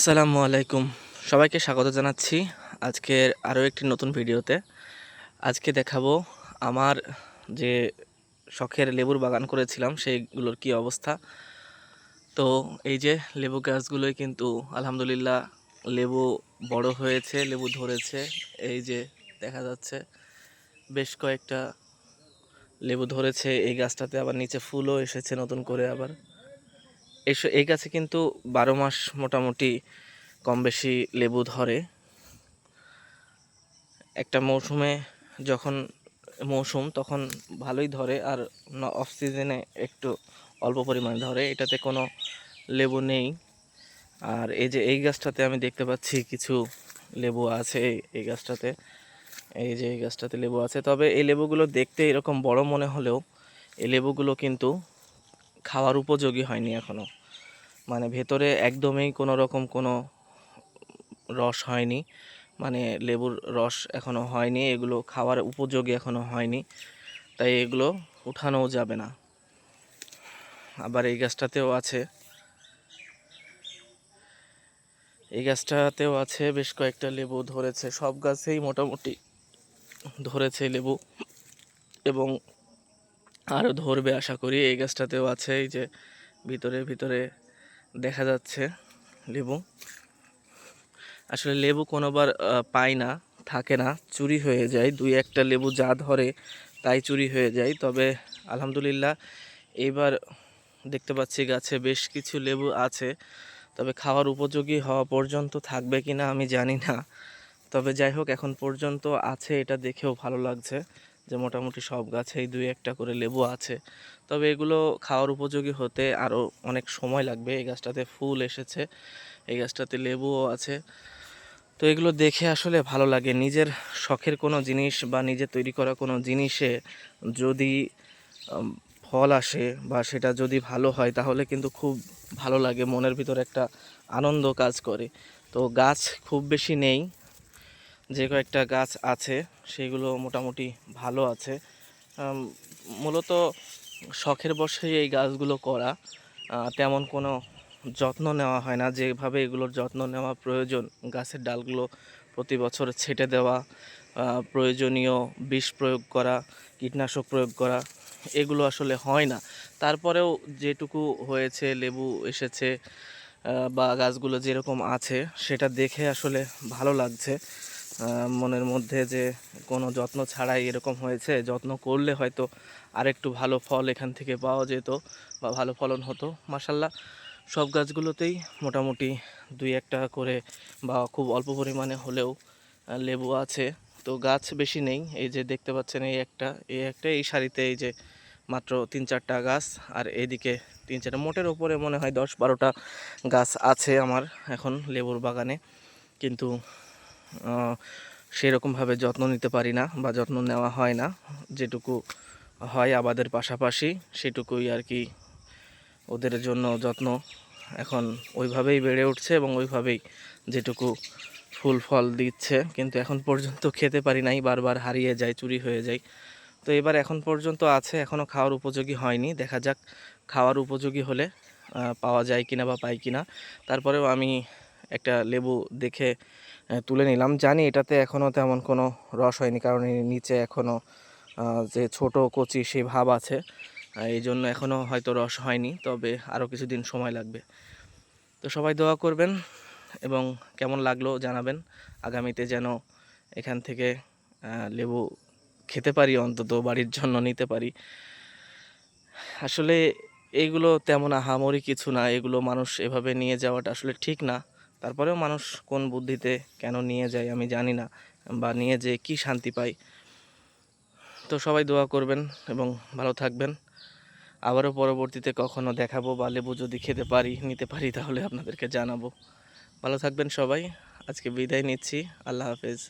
আসসালামু আলাইকুম। সবাইকে স্বাগত জানাচ্ছি আজকের আরও একটি নতুন ভিডিওতে। আজকে দেখাবো আমার যে শখের লেবুর বাগান করেছিলাম, সেইগুলোর কি অবস্থা। তো এই যে লেবু গাছগুলোই কিন্তু আলহামদুলিল্লাহ লেবু বড় হয়েছে, লেবু ধরেছে। এই যে দেখা যাচ্ছে বেশ কয়েকটা লেবু ধরেছে, এই গাছটাতে আবার নিচে ফুলও এসেছে নতুন করে আবার। এস, এই গাছে কিন্তু বারো মাস মোটামুটি কম বেশি লেবু ধরে। একটা মৌসুমে যখন মৌসুম, তখন ভালোই ধরে আর অফ সিজনে একটু অল্প পরিমাণে ধরে। এটাতে কোনো লেবু নেই। আর এই যে, এই গাছটাতে আমি দেখতে পাচ্ছি কিছু লেবু আছে এই গাছটাতে। এই যে, এই গাছটাতে লেবু আছে। তবে এই লেবুগুলো দেখতে এরকম বড় মনে হলেও, এই লেবুগুলো কিন্তু খাওয়ার উপযোগী হয়নি এখনও মানে ভেতরে একদমই কোনো রকম কোনো রস হয়নি। মানে লেবুর রস এখনও হয়নি, এগুলো খাওয়ার উপযোগী এখনও হয়নি। তাই এগুলো উঠানোও যাবে না। আবার এই গাছটাতেও আছে। এই গাছটাতেও আছে বেশ কয়েকটা লেবু ধরেছে। সব গাছেই মোটামুটি ধরেছে লেবু। এবং আরও ধরবে আশা করি। এই গাছটাতেও আছে। এই যে ভিতরে ভিতরে দেখা যাচ্ছে লেবু। আসলে লেবু কোনোবার পাই না, থাকে না, চুরি হয়ে যায়। দুই একটা লেবু যা ধরে তাই চুরি হয়ে যায়। তবে আলহামদুলিল্লাহ এইবার দেখতে পাচ্ছি গাছে বেশ কিছু লেবু আছে। তবে খাওয়ার উপযোগী হওয়া পর্যন্ত থাকবে কি না আমি জানি না। তবে যাই হোক, এখন পর্যন্ত আছে, এটা দেখেও ভালো লাগছে। যে মোটামুটি সব গাছেই দুই একটা করে লেবু আছে। তবে এগুলো খাওয়ার উপযোগী হতে আরও অনেক সময় লাগবে। এই গাছটাতে ফুল এসেছে, এই গাছটাতে লেবুও আছে। তো এগুলো দেখে আসলে ভালো লাগে। নিজের শখের কোনো জিনিস বা নিজে তৈরি করা কোনো জিনিসে যদি ফল আসে বা সেটা যদি ভালো হয়, তাহলে কিন্তু খুব ভালো লাগে। মনের ভিতর একটা আনন্দ কাজ করে। তো গাছ খুব বেশি নেই। যে কয়েকটা গাছ আছে, সেগুলো মোটামুটি ভালো আছে। মূলত শখের বসেই এই গাছগুলো করা। তেমন কোনো যত্ন নেওয়া হয় না। যেভাবে এগুলোর যত্ন নেওয়া প্রয়োজন, গাছের ডালগুলো প্রতি বছর ছেটে দেওয়া প্রয়োজনীয় বিষ প্রয়োগ করা, কীটনাশক প্রয়োগ করা, এগুলো আসলে হয় না। তারপরেও যেটুকু হয়েছে, লেবু এসেছে বা গাছগুলো যেরকম আছে, সেটা দেখে আসলে ভালো লাগছে। মনের মধ্যে যে কোনো যত্ন ছাড়াই এরকম হয়েছে, যত্ন করলে হয়তো আরেকটু ভালো ফল এখান থেকে পাওয়া যেত বা ভালো ফলন হতো। মাসাল্লাহ সব গাছগুলোতেই মোটামুটি দুই একটা করে বা খুব অল্প পরিমাণে হলেও লেবু আছে। তো গাছ বেশি নেই, এই যে দেখতে পাচ্ছেন এই একটা এই একটা, এই সারিতে এই যে মাত্র তিন চারটা গাছ আর এইদিকে তিন চারটা, মোটের ওপরে মনে হয় দশ বারোটা গাছ আছে আমার এখন লেবুর বাগানে। কিন্তু সেরকমভাবে যত্ন নিতে পারি না বা যত্ন নেওয়া হয় না। যেটুকু হয় আবাদের পাশাপাশি সেটুকুই আর কি ওদের জন্য যত্ন এখন ওইভাবেই বেড়ে উঠছে এবং ওইভাবেই যেটুকু ফুল ফল দিচ্ছে। কিন্তু এখন পর্যন্ত খেতে পারি নাই, বারবার হারিয়ে যায়, চুরি হয়ে যায়। তো এবার এখন পর্যন্ত আছে এখনও খাওয়ার উপযোগী হয়নি। দেখা যাক খাওয়ার উপযোগী হলে পাওয়া যায় কিনা বা পাই কিনা। তারপরেও আমি একটা লেবু দেখে তুলে নিলাম। জানি এটাতে এখনও তেমন কোনো রস হয়নি, কারণ নিচে এখনও যে ছোট কচি সেই ভাব আছে। এই জন্য এখনও হয়তো রস হয়নি, তবে আরও কিছুদিন সময় লাগবে। তো সবাই দোয়া করবেন এবং কেমন লাগল জানাবেন। আগামীতে যেন এখান থেকে লেবু খেতে পারি, অন্তত বাড়ির জন্য নিতে পারি। আসলে এইগুলো তেমন আহামরি কিছু না, এগুলো মানুষ এভাবে নিয়ে যাওয়াটা আসলে ঠিক না। তারপরেও মানুষ কোন বুদ্ধিতে কেন নিয়ে যায় আমি জানি না, বা নিয়ে যেয়ে কি শান্তি পাই তো সবাই দোয়া করবেন এবং ভালো থাকবেন। আবারও পরবর্তীতে কখনও দেখাবো বা লেবু যদি খেতে পারি, নিতে পারি তাহলে আপনাদেরকে জানাব। ভালো থাকবেন সবাই, আজকে বিদায় নিচ্ছি। আল্লাহ হাফেজ।